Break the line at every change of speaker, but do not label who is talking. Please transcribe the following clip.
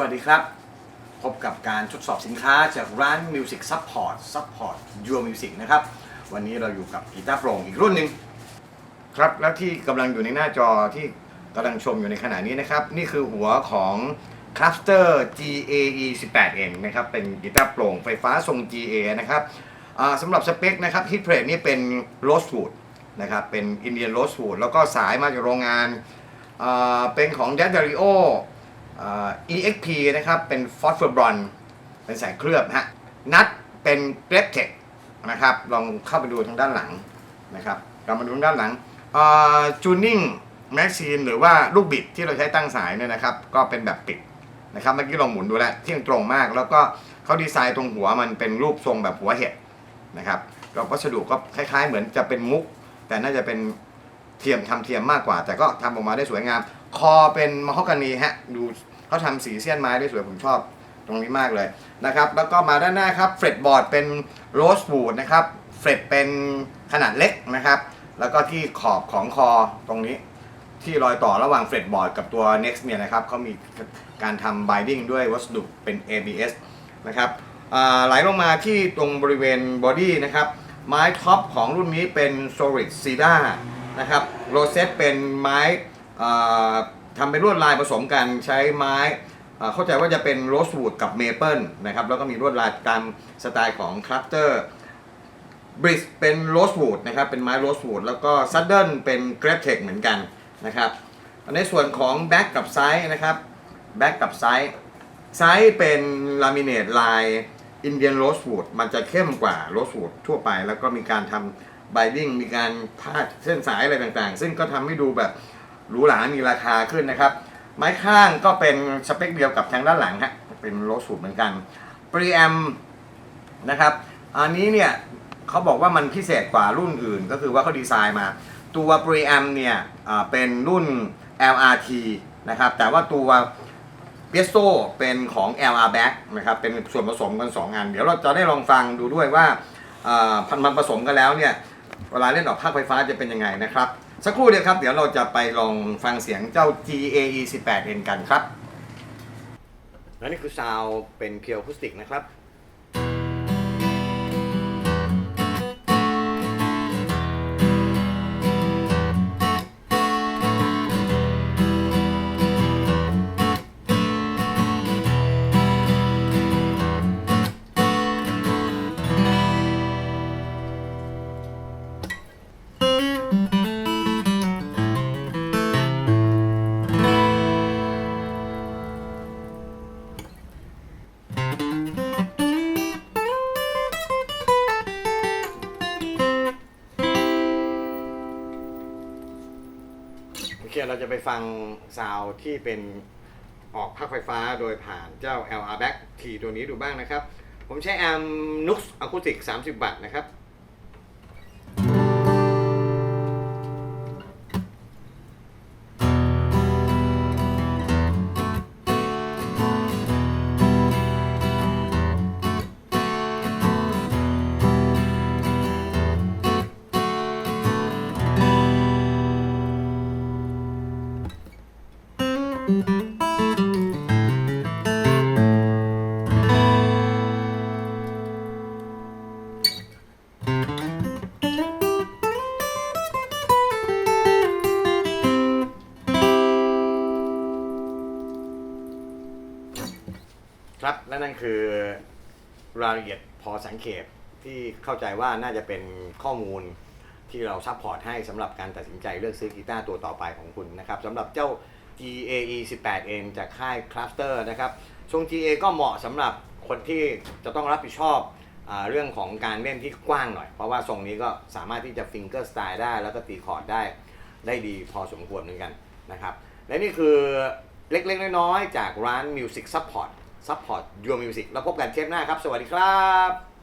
วัสดีครับ พบกับการทดสอบสินค้าจากร้าน Music Support Support Your Music นะครับ วันนี้เราอยู่กับกีตาร์โปร่งอีกรุ่นหนึ่งครับแล้วที่กำลังอยู่ในหน้าจอที่กำลังชมอยู่ในขณะนี้นะครับ นี่คือหัวของ Cluster GAE 18N นะครับ เป็นกีตาร์โปร่งไฟฟ้าทรง GA นะครับสำหรับสเปคนะครับ Hit Plate นี่เป็น Rosewood นะครับ เป็น Indian Rosewood แล้วก็สายมาจากโรงงานเป็นของ d a d a r i o EXP นะครับเป็น Phosphor Bronze เป็นสายเคลือบฮะนัดเป็น g r e p t e c h นะครับลองเข้าไปดูทางด้านหลังนะครับเรามาดูทางด้านหลังจูนิ่งแม็กซีนหรือว่าลูกบิดที่เราใช้ตั้งสายเนี่ยนะครับ ก็เป็นแบบปิดนะครับเมื่อกี้ลองหมุนดูแล้วเที่ยงตรงมาก แล้วก็เขาดีไซน์ตรงหัวมันเป็นรูปทรงแบบหัวเห็ดนะครับก็วัสดุก็คล้ายๆ เหมือนจะเป็นมุก แต่น่าจะเป็นเทียมทำเทียมมากกว่า แต่ก็ทำออกมาได้สวยงาม คอเป็นมะฮอกกานีฮะดูเขาทำสีเสี้ยนไม้ได้สวยผมชอบตรงนี้มากเลยนะครับแล้วก็มาด้านหน้าครับเฟรดบอร์ดเป็นโรสบูดนะครับเฟรดเป็นขนาดเล็กนะครับ แล้วก็ที่ขอบของคอตรงนี้ ที่รอยต่อระหว่างเฟรดบอร์ดกับตัว Next เนี่ยนะครับเขามีการทำ binding ด้วยวัสดุเป็น ABS นะครับไหลลงมาที่ตรงบริเวณบอดี้นะครับไม้ท็อปของรุ่นนี้เป็น Solid Cedar นะครับโรเซตเป็นไม้ ทำเป็นลวดลายผสมกันใช้ไม้เข้าใจว่าจะเป็นโรสวูดกับเมเปิลนะครับแล้วก็มีลวดลายตามสไตล์ของคลั t เตอร์บริสเป็นโรสวูดนะครับเป็นไม้โรสวูดแล้วก็ซัดเดิลเป็นเกรฟเทคเหมือนกันนะครับในส่วนของแบ็กกับไซส์นะครับแบ็กกับไซส์ไซส์เป็นลามิเนตลายอินเดียนโรสวูดมันจะเข้มกว่าโรสวูดทั่วไป แล้วก็มีการทำไบดิ้งมีการพาดเส้นสายอะไรต่างๆ ซึ่งก็ทำให้ดูแบบ หรูหรามีราคาขึ้นนะครับ ไม้ข้างก็เป็นสเปคเดียวกับทางด้านหลังฮะเป็นโรสวูดเหมือนกันปรีแอมนะครับ อันนี้เนี่ยเขาบอกว่ามันพิเศษกว่ารุ่นอื่น ก็คือว่าเขาดีไซน์มา ตัว Preamp เนี่ยเป็นรุ่น LRT นะครับ แต่ว่าตัว p i e z o เป็นของ LR Back นะครับ เป็นส่วนผสมกัน2อัน เดี๋ยวเราจะได้ลองฟังดูด้วยว่าอ่าพันมันผสมกันแล้วเนี่ย เวลาเล่นออกภาคไฟฟ้าจะเป็นยังไงนะครับ สักครู่เดียวครับ เดี๋ยวเราจะไปลองฟังเสียงเจ้า GAE 18N กันครับและนี่คือซาวเป็นเพียวคูสติกนะครับ เคเราจะไปฟังซาวที่เป็นออกภาคไฟฟ้าโดยผ่านเจ้า LR Back T ตัวนี้ดูบ้างนะครับ ผมใช้แอม Nux Acoustic 30 วัตต์นะครับ ครับและนั่นคือรายละเอียดพอสังเขปที่เข้าใจว่าน่าจะเป็นข้อมูลที่เราซัพพอร์ตให้สำหรับการตัดสินใจเลือกซื้อกีตาร์ตัวต่อไปของคุณนะครับสำหรับเจ้า GAE 18N จากค่าย Cluster นะครับทรง GA ก็เหมาะสำหรับคนที่จะต้องรับผิดชอบอาเรื่องของการเล่นที่กว้างหน่อย เพราะว่าทรงนี้ก็สามารถที่จะฟิงเกอร์สไตล์ได้แล้วก็ตีคอร์ดได้ได้ดีพอสมควรเหมือนกันนะครับ และนี่คือเล็กๆ น้อยๆ จากร้าน Music Support Support Your Music แล้วพบกันเทปหน้าครับ สวัสดีครับ